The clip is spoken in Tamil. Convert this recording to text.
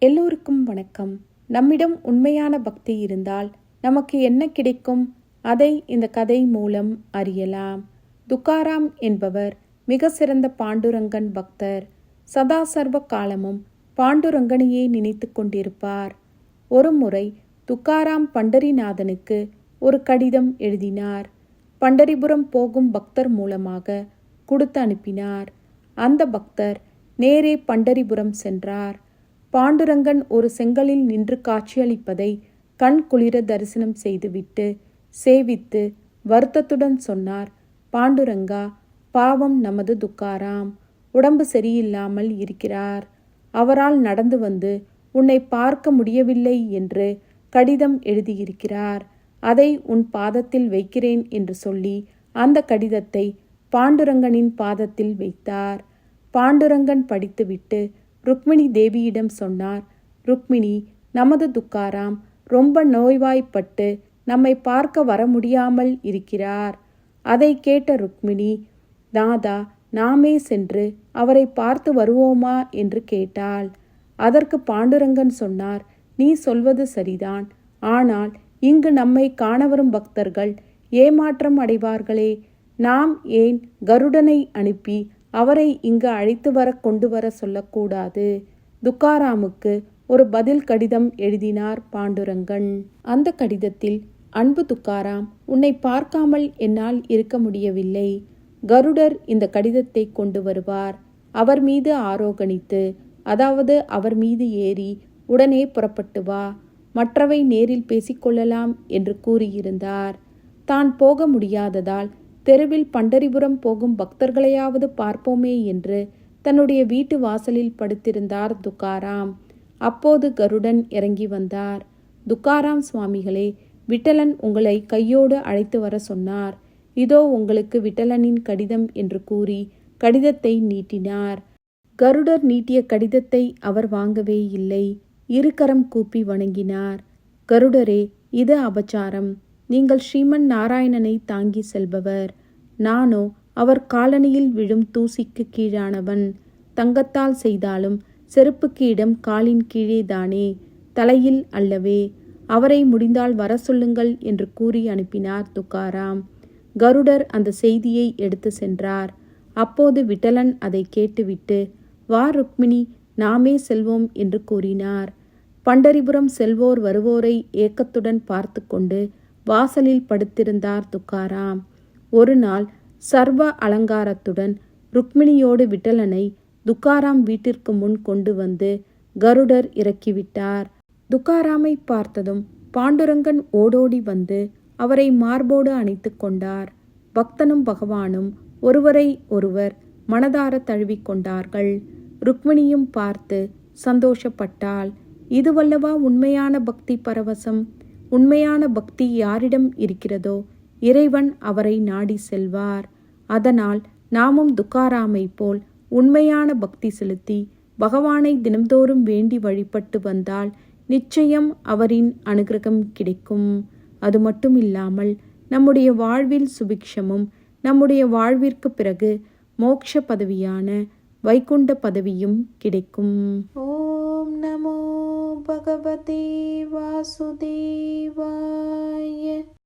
எல்லோருக்கும் வணக்கம். நம்மிடம் உண்மையான பக்தி இருந்தால் நமக்கு என்ன கிடைக்கும்? அதை இந்த கதை மூலம் அறியலாம். துக்காராம் என்பவர் மிக சிறந்த பாண்டுரங்கன் பக்தர். சதா சர்வ காலமும் பாண்டுரங்கனையே நினைத்து கொண்டிருப்பார். ஒரு முறை துக்காராம் பண்டரிநாதனுக்கு ஒரு கடிதம் எழுதினார். பண்டரிபுரம் போகும் பக்தர் மூலமாக கொடுத்து அனுப்பினார். அந்த பக்தர் நேரே பண்டரிபுரம் சென்றார். பாண்டுரங்கன் ஒரு செங்கலில் நின்று காட்சியளிப்பதை கண் குளிர தரிசனம் செய்துவிட்டு சேவித்து வருத்தத்துடன் சொன்னார் பாண்டுரங்கா பாவம் நமது துக்காராம். உடம்பு சரியில்லாமல் இருக்கிறார். அவரால் நடந்து வந்து உன்னை பார்க்க முடியவில்லை என்று கடிதம் எழுதியிருக்கிறார். அதை உன் பாதத்தில் வைக்கிறேன் என்று சொல்லி அந்த கடிதத்தை பாண்டுரங்கனின் பாதத்தில் வைத்தார். பாண்டுரங்கன் படித்துவிட்டு ருக்மிணி தேவியிடம் சொன்னார் ருக்மிணி நமது துக்காராம் ரொம்ப நோய்வாய்ப்பட்டு நம்மை பார்க்க வர முடியாமல் இருக்கிறார். அதை கேட்ட ருக்மிணி நாதா நாமே சென்று அவரை பார்த்து வருவோமா? என்று கேட்டாள். அதற்கு பாண்டுரங்கன் சொன்னார் நீ சொல்வது சரிதான். ஆனால் இங்கு நம்மை காணவரும் பக்தர்கள் ஏமாற்றம் அடைவார்களே. நாம் ஏன் கருடனை அனுப்பி அவரை இங்கு அழைத்து வர கொண்டு வர சொல்லக்கூடாது. துக்காராமுக்கு ஒரு பதில் கடிதம் எழுதினார் பாண்டுரங்கன். அந்த கடிதத்தில் அன்பு துக்காராம் உன்னை பார்க்காமல் என்னால் இருக்க முடியவில்லை. கருடர் இந்த கடிதத்தை கொண்டு வருவார். அவர் மீது ஆரோகணித்து அதாவது அவர் மீது ஏறி உடனே புறப்பட்டு வா. மற்றவை நேரில் பேசிக்கொள்ளலாம் என்று கூறியிருந்தார். தான் போக முடியாததால் தெருவில் பண்டரிபுரம் போகும் பக்தர்களையாவது பார்ப்போமே என்று தன்னுடைய வீட்டு வாசலில் படுத்திருந்தார் துக்காராம். அப்போது கருடன் இறங்கி வந்தார். துக்காராம் சுவாமிகளே விட்டலன் உங்களை கையோடு அழைத்து வர சொன்னார். இதோ உங்களுக்கு விட்டலனின் கடிதம் என்று கூறி கடிதத்தை நீட்டினார். கருடர் நீட்டிய கடிதத்தை அவர் வாங்கவே இல்லை. இருகரம் கூப்பி வணங்கினார். கருடரே இது அபச்சாரம். நீங்கள் ஸ்ரீமன் நாராயணனை தாங்கி செல்பவர். நானோ அவர் காலனியில் விழும் தூசிக்கு கீழானவன். தங்கத்தால் செய்தாலும் செருப்புக்கு இடம் காலின் கீழே தானே தலையில் அல்லவே. அவரை முடிந்தால் வர சொல்லுங்கள் என்று கூறி அனுப்பினார் துக்காராம். கருடர் அந்த செய்தியை எடுத்து சென்றார். அப்போது விட்டலன் அதை கேட்டுவிட்டு வா ருக்மிணி நாமே செல்வோம் என்று கூறினார். பண்டரிபுரம் செல்வோர் வருவோரை ஏக்கத்துடன் பார்த்து கொண்டு வாசலில் படுத்திருந்தார் துக்காராம். ஒரு நாள் சர்வ அலங்காரத்துடன் ருக்மிணியோடு விட்டலனை துக்காராம் வீட்டிற்கு முன் கொண்டு வந்து கருடர் இறக்கிவிட்டார். துக்காராமை பார்த்ததும் பாண்டுரங்கன் ஓடோடி வந்து அவரை மார்போடு அணைத்து கொண்டார். பக்தனும் பகவானும் ஒருவரை ஒருவர் மனதார தழுவிக்கொண்டார்கள் ருக்மிணியும் பார்த்து சந்தோஷப்பட்டாள். இதுவல்லவா உண்மையான பக்தி பரவசம்? உண்மையான பக்தி யாரிடம் இருக்கிறதோ இறைவன் அவரை நாடி செல்வார். அதனால் நாமும் துக்காராமை போல் உண்மையான பக்தி செலுத்தி பகவானை தினம்தோறும் வேண்டி வழிபட்டு வந்தால் நிச்சயம் அவரின் அனுகிரகம் கிடைக்கும். அது மட்டும் இல்லாமல் நம்முடைய வாழ்வில் சுபிக்ஷமும் நம்முடைய வாழ்விற்கு பிறகு மோக்ஷ பதவியான வைகுண்ட பதவியும் கிடைக்கும். ஓம் நமோ भगवते वासुदेवाय।